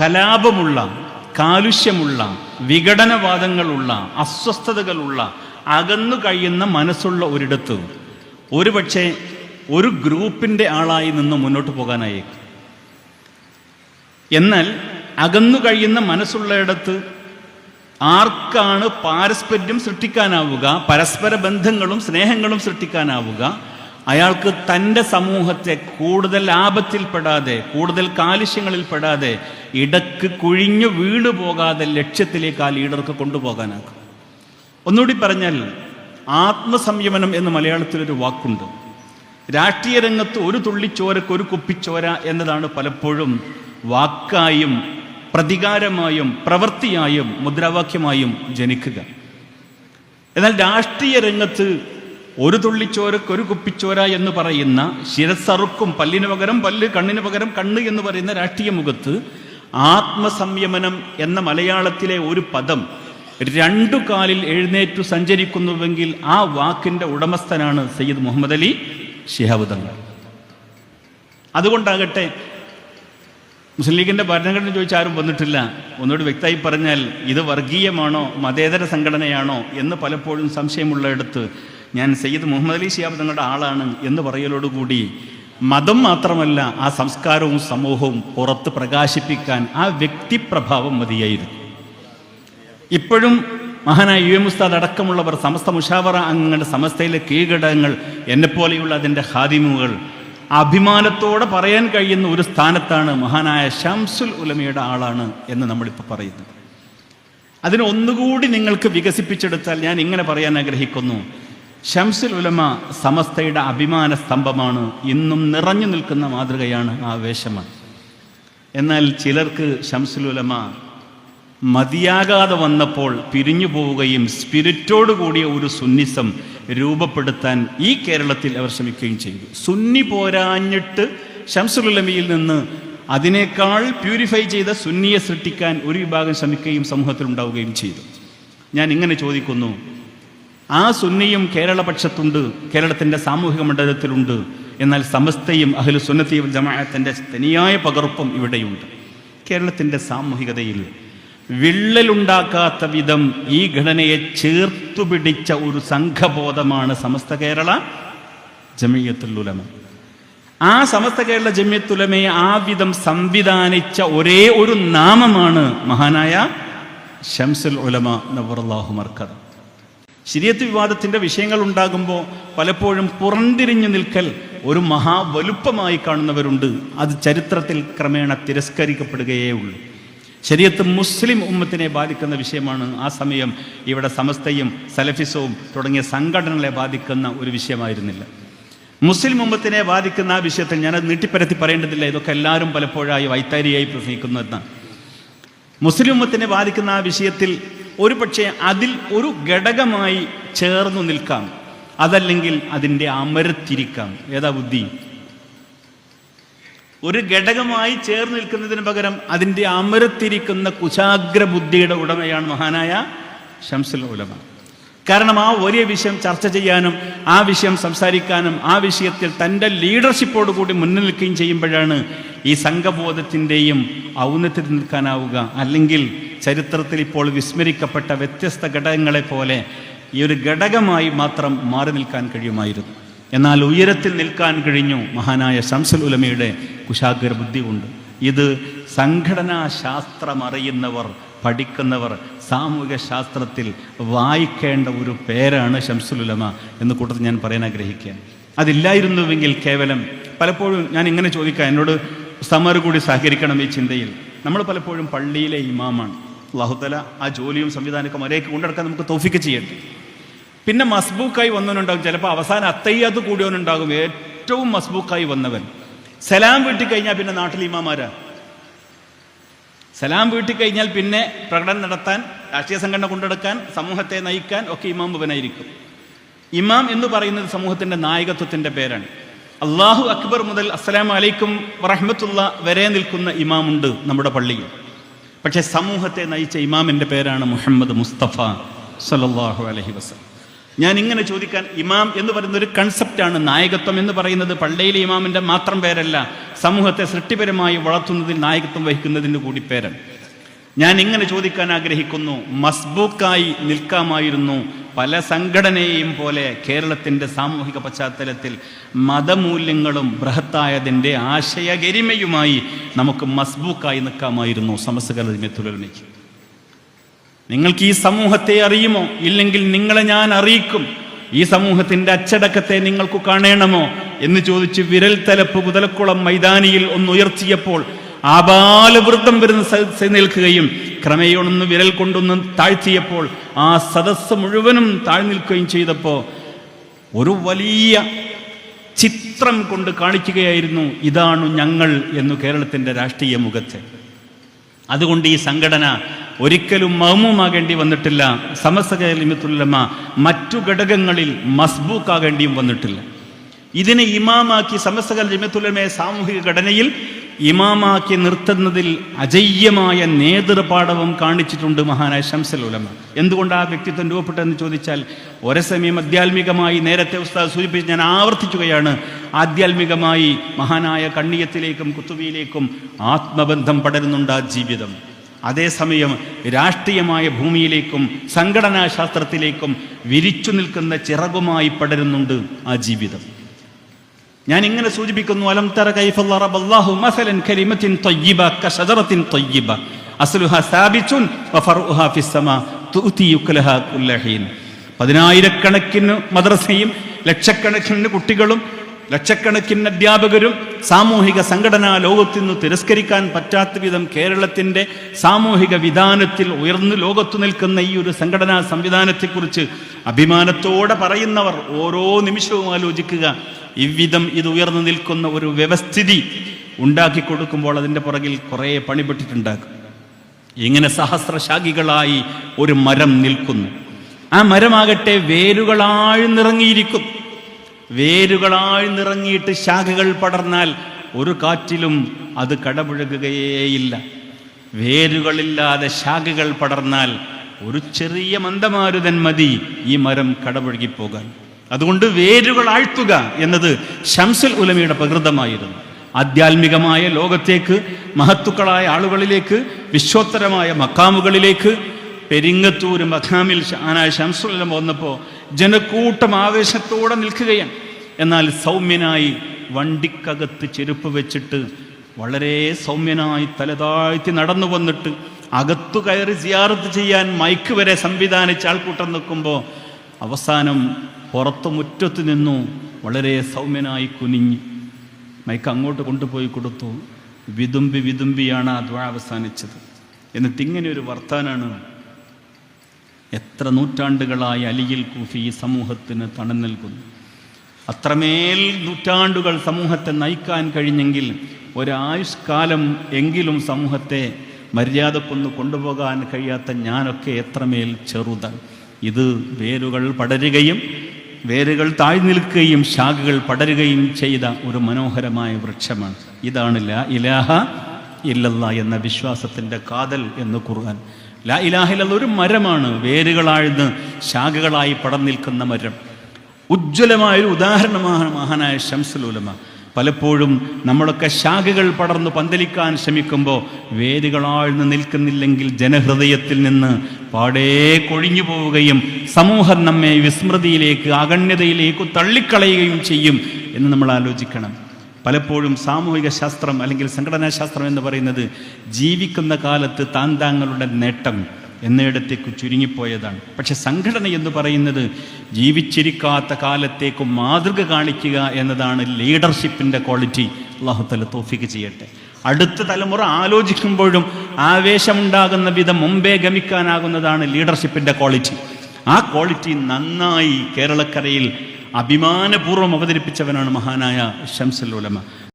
കലാപമുള്ള കാലുഷ്യമുള്ള വിഘടനവാദങ്ങളുള്ള അസ്വസ്ഥതകളുള്ള അകന്നു കഴിയുന്ന മനസ്സുള്ള ഒരിടത്ത് ഒരുപക്ഷെ ഒരു ഗ്രൂപ്പിന്റെ ആളായി നിന്ന് മുന്നോട്ട് പോകാനായേക്കും. എന്നാൽ അകന്നു കഴിയുന്ന മനസ്സുള്ളയിടത്ത് ആർക്കാണ് പാരസ്പര്യം സൃഷ്ടിക്കാനാവുക പരസ്പര ബന്ധങ്ങളും സ്നേഹങ്ങളും സൃഷ്ടിക്കാനാവുക അയാൾക്ക് തന്റെ സമൂഹത്തെ കൂടുതൽ ആപത്തിൽപ്പെടാതെ കൂടുതൽ കാലുഷ്യങ്ങളിൽ പെടാതെ ഇടയ്ക്ക് കുഴിഞ്ഞു വീണു പോകാതെ ലക്ഷ്യത്തിലേക്ക് ആ ലീഡർക്ക് കൊണ്ടുപോകാനാകും. ഒന്നുകൂടി പറഞ്ഞാൽ ആത്മസംയമനം എന്ന് മലയാളത്തിലൊരു വാക്കുണ്ട്. രാഷ്ട്രീയ രംഗത്ത് ഒരു തുള്ളിച്ചോരക്ക് ഒരു കുപ്പിച്ചോര എന്നതാണ് പലപ്പോഴും വാക്കായും പ്രതികാരമായും പ്രവൃത്തിയായും മുദ്രാവാക്യമായും ജനിക്കുക. എന്നാൽ രാഷ്ട്രീയ രംഗത്ത് ഒരു തുള്ളിച്ചോരക്ക് ഒരു കുപ്പിച്ചോര എന്ന് പറയുന്ന ശിരസറുക്കും പല്ലിന് പകരം പല്ല് കണ്ണിന് പകരം കണ്ണ് എന്ന് പറയുന്ന രാഷ്ട്രീയ മുഖത്ത് ആത്മസംയമനം എന്ന മലയാളത്തിലെ ഒരു പദം രണ്ടു കാലിൽ എഴുന്നേറ്റു സഞ്ചരിക്കുന്നുവെങ്കിൽ ആ വാക്കിന്റെ ഉടമസ്ഥനാണ് സയ്യിദ് മുഹമ്മദ് അലി തങ്ങൾ. അതുകൊണ്ടാകട്ടെ മുസ്ലിം ലീഗിന്റെ ഭരണഘടന ചോദിച്ച ആരും വന്നിട്ടില്ല. ഒന്നുകൂടി വ്യക്തമായി പറഞ്ഞാൽ ഇത് വർഗീയമാണോ മതേതര സംഘടനയാണോ എന്ന് പലപ്പോഴും സംശയമുള്ളയിടത്ത് ഞാൻ സയ്യിദ് മുഹമ്മദ് അലി ഷിയാബ് തങ്ങളുടെ ആളാണ് എന്ന് പറയലോടുകൂടി മതം മാത്രമല്ല ആ സംസ്കാരവും സമൂഹവും പുറത്ത് പ്രകാശിപ്പിക്കാൻ ആ വ്യക്തിപ്രഭാവം മതിയായിരുന്നു. ഇപ്പോഴും മഹാനായ യു എം ഉസ്താദ് അടക്കമുള്ളവർ സമസ്ത മുഷാവറ അംഗങ്ങളുടെ സമസ്തയിലെ കീഴ്ഘടകങ്ങൾ എന്നെപ്പോലെയുള്ള അതിന്റെ ഹാദിമുകൾ അഭിമാനത്തോടെ പറയാൻ കഴിയുന്ന ഒരു സ്ഥാനത്താണ് മഹാനായ ഷംസുൽ ഉലമയുടെ ആളാണ് എന്ന് നമ്മളിപ്പോൾ പറയുന്നത്. അതിനൊന്നുകൂടി നിങ്ങൾക്ക് വികസിപ്പിച്ചെടുത്താൽ ഞാൻ ഇങ്ങനെ പറയാൻ ആഗ്രഹിക്കുന്നു. ഷംസുൽ ഉലമ സമസ്തയുടെ അഭിമാന സ്തംഭമാണ്. ഇന്നും നിറഞ്ഞു നിൽക്കുന്ന മാതൃകയാണ് ആവേശമാണ് എന്നാൽ ചിലർക്ക് ഷംസുൽ ഉലമ മതിയാകാതെ വന്നപ്പോൾ പിരിഞ്ഞു പോവുകയും സ്പിരിറ്റോട് കൂടിയ ഒരു സുന്നിസം രൂപപ്പെടുത്താൻ ഈ കേരളത്തിൽ അവർ ശ്രമിക്കുകയും ചെയ്തു. സുന്നി പോരാഞ്ഞിട്ട് ഷംസുലുലമയിൽ നിന്ന് അതിനേക്കാൾ പ്യൂരിഫൈ ചെയ്ത സുന്നിയെ സൃഷ്ടിക്കാൻ ഒരു വിഭാഗം ശ്രമിക്കുകയും സമൂഹത്തിൽ ഉണ്ടാവുകയും ചെയ്തു. ഞാൻ ഇങ്ങനെ ചോദിക്കുന്നു ആ സുന്നിയും കേരളപക്ഷത്തുണ്ട് കേരളത്തിന്റെ സാമൂഹിക മണ്ഡലത്തിലുണ്ട്. എന്നാൽ സമസ്തയും അഹ്ലു സുന്നത്തിയും ജമാഅത്തിന്റെ തനിയായ പകർപ്പും ഇവിടെയുണ്ട്. കേരളത്തിന്റെ സാമൂഹികതയിൽ വിള്ളലുണ്ടാക്കാത്ത വിധം ഈ ഘടനയെ ചേർത്തു പിടിച്ച ഒരു സംഘബോധമാണ് സമസ്ത കേരള ജമിയത്തുൽ ഉലമ. ആ സമസ്ത കേരള ജമിയത്തുലമയെ ആ വിധം സംവിധാനിച്ച ഒരേ ഒരു നാമമാണ് മഹാനായ ഷംസുൽ ഉലമ നവറുല്ലാഹു മർക്കദ്. ശരിയത്ത് വിവാദത്തിന്റെ വിഷയങ്ങൾ ഉണ്ടാകുമ്പോൾ പലപ്പോഴും പുറന്തിരിഞ്ഞു നിൽക്കൽ ഒരു മഹാവലുപ്പമായി കാണുന്നവരുണ്ട്. അത് ചരിത്രത്തിൽ ക്രമേണ തിരസ്കരിക്കപ്പെടുകയേ ഉള്ളൂ. ശരിയത്ത് മുസ്ലിം ഉമ്മത്തിനെ ബാധിക്കുന്ന വിഷയമാണ് ആ സമയം ഇവിടെ സമസ്തയും സലഫിസവും തുടങ്ങിയ സംഘടനകളെ ബാധിക്കുന്ന ഒരു വിഷയമായിരുന്നില്ല. മുസ്ലിം ഉമ്മത്തിനെ ബാധിക്കുന്ന ആ വിഷയത്തിൽ ഞാനത് നീട്ടിപ്പരത്തി പറയേണ്ടതില്ല. ഇതൊക്കെ എല്ലാവരും പലപ്പോഴായി വൈത്താരിയായി പ്രസംഗിക്കുന്നു എന്നാണ്. മുസ്ലിം ഉമ്മത്തിനെ ബാധിക്കുന്ന ആ വിഷയത്തിൽ ഒരു പക്ഷേ അതിൽ ഒരു ഘടകമായി ചേർന്നു നിൽക്കാം. അതല്ലെങ്കിൽ അതിന്റെ അമരത്തിരിക്കാം ഏതാ ബുദ്ധി? ഒരു ഘടകമായി ചേർന്ന് നിൽക്കുന്നതിന് പകരം അതിന്റെ അമരത്തിരിക്കുന്ന കുശാഗ്ര ബുദ്ധിയുടെ ഉടമയാണ് മഹാനായ ഷംസുൽ ഉലമ. കാരണം ആ വലിയ വിഷയം ചർച്ച ചെയ്യാനും ആ വിഷയം സംസാരിക്കാനും ആ വിഷയത്തിൽ തന്റെ ലീഡർഷിപ്പോട് കൂടി മുന്നിൽ നിൽക്കുകയും ചെയ്യുമ്പോഴാണ് ഈ സംഘബോധത്തിന്റെയും ഔന്നത്യത്തിൽ നിൽക്കാനാവുക. അല്ലെങ്കിൽ ചരിത്രത്തിൽ ഇപ്പോൾ വിസ്മരിക്കപ്പെട്ട വ്യത്യസ്ത ഘടകങ്ങളെ പോലെ ഈ ഒരു ഘടകമായി മാത്രം മാറി നിൽക്കാൻ കഴിയുമായിരുന്നു. എന്നാൽ ഉയരത്തിൽ നിൽക്കാൻ കഴിഞ്ഞു മഹാനായ ശംസുൽ ഉലമയുടെ കുശാഗ്ര ബുദ്ധി കൊണ്ട്. ഇത് സംഘടനാ ശാസ്ത്രം അറിയുന്നവർ പഠിക്കുന്നവർ സാമൂഹിക ശാസ്ത്രത്തിൽ വായിക്കേണ്ട ഒരു പേരാണ് ശംസുൽ ഉലമ എന്ന് കൂട്ടത്തിൽ ഞാൻ പറയാൻ ആഗ്രഹിക്കുകയാണ് അതില്ലായിരുന്നുവെങ്കിൽ കേവലം പലപ്പോഴും ഞാൻ ഇങ്ങനെ ചോദിക്കാം എന്നോട് സമർ കൂടി സഹകരിക്കണം ഈ ചിന്തയിൽ. നമ്മൾ പലപ്പോഴും പള്ളിയിലെ ഇമാമാണ്. അള്ളാഹുത്തല ആ ജോലിയും സംവിധാനമൊക്കെ മലയൊക്കെ കൊണ്ടെടുക്കാൻ നമുക്ക് തോഫിക്ക് ചെയ്യട്ടെ. പിന്നെ മസ്ബൂക്കായി വന്നവനുണ്ടാകും. ചിലപ്പോൾ അവസാനം അത്തയ്യാത്ത് കൂടിയവനുണ്ടാകും. ഏറ്റവും മസ്ബൂക്കായി വന്നവൻ. സലാം വീട്ടിൽ കഴിഞ്ഞാൽ പിന്നെ നാട്ടിൽ ഇമാമാരാ? സലാം വീട്ടിൽ കഴിഞ്ഞാൽ പിന്നെ പ്രകടനം നടത്താൻ രാഷ്ട്രീയ സംഘടന കൊണ്ടെടുക്കാൻ സമൂഹത്തെ നയിക്കാൻ ഒക്കെ ഇമാം ഭവനായിരിക്കും ഇമാം എന്ന് പറയുന്നത് സമൂഹത്തിന്റെ നായകത്വത്തിന്റെ പേരാണ്. അള്ളാഹു അക്ബർ മുതൽ അസ്സലാം അലൈക്കും വറഹമത്തുള്ള വരെ നിൽക്കുന്ന ഇമാമുണ്ട് നമ്മുടെ പള്ളിയിൽ. പക്ഷേ സമൂഹത്തെ നയിച്ച ഇമാമിന്റെ പേരാണ് മുഹമ്മദ് മുസ്തഫ സല്ലല്ലാഹു അലഹി വസ്ലം ഞാൻ ഇങ്ങനെ ചോദിക്കാൻ ഇമാം എന്ന് പറയുന്ന ഒരു കൺസെപ്റ്റാണ് നായകത്വം എന്ന് പറയുന്നത്. പള്ളിയിലെ ഇമാമിന്റെ മാത്രം പേരല്ല സമൂഹത്തെ സൃഷ്ടിപരമായി വളർത്തുന്നതിൽ നായകത്വം വഹിക്കുന്നതിന്റെ കൂടി പേരാണ്. ഞാൻ ഇങ്ങനെ ചോദിക്കാൻ ആഗ്രഹിക്കുന്നു. മസ്ബൂക്കായി നിൽക്കാമായിരുന്നു. പല സംഘടനയെയും പോലെ കേരളത്തിന്റെ സാമൂഹിക പശ്ചാത്തലത്തിൽ മതമൂല്യങ്ങളും ബൃഹത്തായതിന്റെ ആശയഗരിമയുമായി നമുക്ക് മസ്ബൂക്കായി നിൽക്കാമായിരുന്നു. സമസ്തകലമയ്ക്ക് നിങ്ങൾക്ക് ഈ സമൂഹത്തെ അറിയുമോ? ഇല്ലെങ്കിൽ നിങ്ങളെ ഞാൻ അറിയിക്കും. ഈ സമൂഹത്തിന്റെ അച്ചടക്കത്തെ നിങ്ങൾക്ക് കാണണമോ? എന്ന് ചോദിച്ച് വിരൽ തലപ്പ് മുതലക്കുളം മൈതാനിയിൽ ഒന്ന് ഉയർത്തിയപ്പോൾ ആബാലവൃദ്ധം വരുന്ന നിൽക്കുകയും ക്രമേയൊന്ന് വിരൽ കൊണ്ടൊന്ന് താഴ്ത്തിയപ്പോൾ ആ സദസ്സ് മുഴുവനും താഴ്ന്നിൽക്കുകയും ചെയ്തപ്പോൾ ഒരു വലിയ ചിത്രം കൊണ്ട് കാണിക്കുകയായിരുന്നു ഇതാണ് ഞങ്ങൾ എന്നു കേരളത്തിന്റെ രാഷ്ട്രീയ മുഖത്തെ. അതുകൊണ്ട് ഈ സംഘടന ഒരിക്കലും മൗമുമാകേണ്ടി വന്നിട്ടില്ല. സമസ്തലിമത്തുല്ലമ മറ്റു ഘടകങ്ങളിൽ മസ്ബൂക്കാകേണ്ടിയും വന്നിട്ടില്ല. ഇതിനെ ഇമാമാക്കി സമസ്തകൽ ലിമത്തുല്ലമയെ സാമൂഹിക ഘടനയിൽ ഇമാമാക്കി നിർത്തുന്നതിൽ അജയ്യമായ നേതൃപാഠവും കാണിച്ചിട്ടുണ്ട് മഹാനായ ശംസൽ ഉലമ. എന്തുകൊണ്ട് ആ വ്യക്തിത്വം രൂപപ്പെട്ടെന്ന് ചോദിച്ചാൽ ഒരേ സമയം അധ്യാത്മികമായി നേരത്തെ ഉസ്താദ് സൂചിപ്പിച്ച് ഞാൻ ആവർത്തിക്കുകയാണ്. ആധ്യാത്മികമായി മഹാനായ കണ്ണിയത്തിലേക്കും കുത്തുവിയിലേക്കും ആത്മബന്ധം പടരുന്നുണ്ട് ആ ജീവിതം. അതേസമയം രാഷ്ട്രീയമായ ഭൂമിയിലേക്കും സംഘടനാ ശാസ്ത്രത്തിലേക്കും വിരിച്ചു നിൽക്കുന്ന ചിറകുമായി പടരുന്നുണ്ട് ആ ജീവിതം. ഞാൻ ഇങ്ങനെ സൂചിപ്പിക്കുന്നു അലം തറ മസലൻ കലിമത്തിൻ ത്വയ്യിബ കശജറത്തിൻ ത്വയ്യിബ അസ്ലുഹ സാബിത്തുൻ വഫർഉഹ ഫിസ്സമാ തുഅതി യുക്ലഹ കുല്ല ഹീൻ പതിനായിരക്കണക്കിന് മദ്രസയും ലക്ഷക്കണക്കിന് കുട്ടികളും ലക്ഷക്കണക്കിന് അധ്യാപകരും സാമൂഹിക സംഘടനാ ലോകത്തു നിന്ന് തിരസ്കരിക്കാൻ പറ്റാത്ത വിധം കേരളത്തിന്റെ സാമൂഹിക വിധാനത്തിൽ ഉയർന്നു ലോകത്തു നിൽക്കുന്ന ഈ ഒരു സംഘടനാ സംവിധാനത്തെക്കുറിച്ച് അഭിമാനത്തോടെ പറയുന്നവർ ഓരോ നിമിഷവും ആലോചിക്കുക. ഇவ்விധം ഇത് ഉയർന്നു നിൽക്കുന്ന ഒരു വ്യവസ്ഥിതി ഉണ്ടാക്കി കൊടുക്കുമ്പോൾ അതിന്റെ പുറകിൽ കുറേ പണിപെട്ടിട്ടുണ്ടാകും ഇങ്ങനെ സഹസ്രശാഖികളായി ഒരു മരം നിൽക്കുന്നു. ആ മരമാകട്ടെ വേരുകളാഴ്ന്നിറങ്ങിയിരിക്കും വേരുകളാഴ്ന്നിറങ്ങിയിട്ട് ശാഖകൾ പടർന്നാൽ ഒരു കാറ്റിലും അത് കടപുഴകുകയേയില്ല. വേരുകളില്ലാതെ ശാഖകൾ പടർന്നാൽ ഒരു ചെറിയ മന്ദമാരുതൻ മതി ഈ മരം കടപുഴകിപ്പോകാൻ. അതുകൊണ്ട് വേരുകൾ ആഴ്ത്തുക എന്നത് ഷംസുൽ ഉലമയുടെ പ്രകൃതമായിരുന്നു. ആധ്യാത്മികമായ ലോകത്തേക്ക് മഹത്തുക്കളായ ആളുകളിലേക്ക് വിശ്വോത്തരമായ മക്കാമുകളിലേക്ക് പെരിങ്ങത്തൂര് മഖാമിൽ ആനായ ശംസുല്ലം വന്നപ്പോൾ ജനക്കൂട്ടം ആവേശത്തോടെ നിൽക്കുകയാണ്. എന്നാൽ സൗമ്യനായി വണ്ടിക്കകത്ത് ചെരുപ്പ് വെച്ചിട്ട് വളരെ സൗമ്യനായി തലതാഴ്ത്തി നടന്നു വന്നിട്ട് അകത്തു കയറി സിയാറത്ത് ചെയ്യാൻ മൈക്ക് വരെ സംവിധാനിച്ച ആൾക്കൂട്ടം നിൽക്കുമ്പോൾ അവസാനം പുറത്തു മുറ്റത്ത് നിന്നു വളരെ സൗമ്യനായി കുനിഞ്ഞ് മൈക്ക് അങ്ങോട്ട് കൊണ്ടുപോയി കൊടുത്തു. വിതുമ്പി വിതുമ്പിയാണ് ആ ദ്വാ അവസാനിച്ചത്. എന്നിട്ട് ഇങ്ങനെ ഒരു വർത്താനാണ് എത്ര നൂറ്റാണ്ടുകളായി അലിയിൽ കൂഫി ഈ സമൂഹത്തിന് തണം നൽകുന്നു അത്രമേൽ നൂറ്റാണ്ടുകൾ സമൂഹത്തെ നയിക്കാൻ കഴിഞ്ഞെങ്കിൽ ഒരായുഷ്കാലം എങ്കിലും സമൂഹത്തെ മര്യാദക്കൊന്ന് കൊണ്ടുപോകാൻ കഴിയാത്ത ഞാനൊക്കെ എത്രമേൽ ചെറുതാണ് ഇത് വേരുകൾ പടരുകയും വേരുകൾ താഴ്ന്നു നിൽക്കുകയും ശാഖകൾ പടരുകയും ചെയ്ത ഒരു മനോഹരമായ വൃക്ഷമാണ്. ഇതാണ് ഇലാഹ ഇല്ലല്ല എന്ന വിശ്വാസത്തിന്റെ കാതൽ എന്ന് ഖുർആൻ ലാ ഇലാഹിലുള്ള ഒരു മരമാണ്. വേരുകളാഴ്ന്ന് ശാഖകളായി പടം നിൽക്കുന്ന മരം. ഉജ്ജ്വലമായൊരു ഉദാഹരണമാണ് മഹാനായ ശംസലൂലമ പലപ്പോഴും നമ്മളൊക്കെ ശാഖകൾ പടർന്നു പന്തലിക്കാൻ ശ്രമിക്കുമ്പോൾ വേരുകളാഴ്ന്ന് നിൽക്കുന്നില്ലെങ്കിൽ ജനഹൃദയത്തിൽ നിന്ന് പാടേ കൊഴിഞ്ഞു പോവുകയും സമൂഹം നമ്മെ വിസ്മൃതിയിലേക്ക് അഗണ്യതയിലേക്ക് തള്ളിക്കളയുകയും ചെയ്യും എന്ന് നമ്മൾ ആലോചിക്കണം. പലപ്പോഴും സാമൂഹിക ശാസ്ത്രം അല്ലെങ്കിൽ സംഘടനാ ശാസ്ത്രം എന്ന് പറയുന്നത് ജീവിക്കുന്ന കാലത്ത് താൻ താങ്കളുടെ നേട്ടം എന്നിടത്തേക്ക് ചുരുങ്ങിപ്പോയതാണ്. പക്ഷെ സംഘടന എന്ന് പറയുന്നത് ജീവിച്ചിരിക്കാത്ത കാലത്തേക്ക് മാതൃക കാണിക്കുക എന്നതാണ് ലീഡർഷിപ്പിന്റെ ക്വാളിറ്റി. അള്ളാഹുത്തല തോഫിക്ക് ചെയ്യട്ടെ. അടുത്ത തലമുറ ആലോചിക്കുമ്പോഴും ആവേശമുണ്ടാകുന്ന വിധം മുമ്പേ ഗമിക്കാനാകുന്നതാണ് ലീഡർഷിപ്പിന്റെ ക്വാളിറ്റി. ആ ക്വാളിറ്റി നന്നായി കേരളക്കരയിൽ അഭിമാനപൂർവം അവതരിപ്പിച്ചവനാണ് മഹാനായ ഷംസുൽ ഉലമ.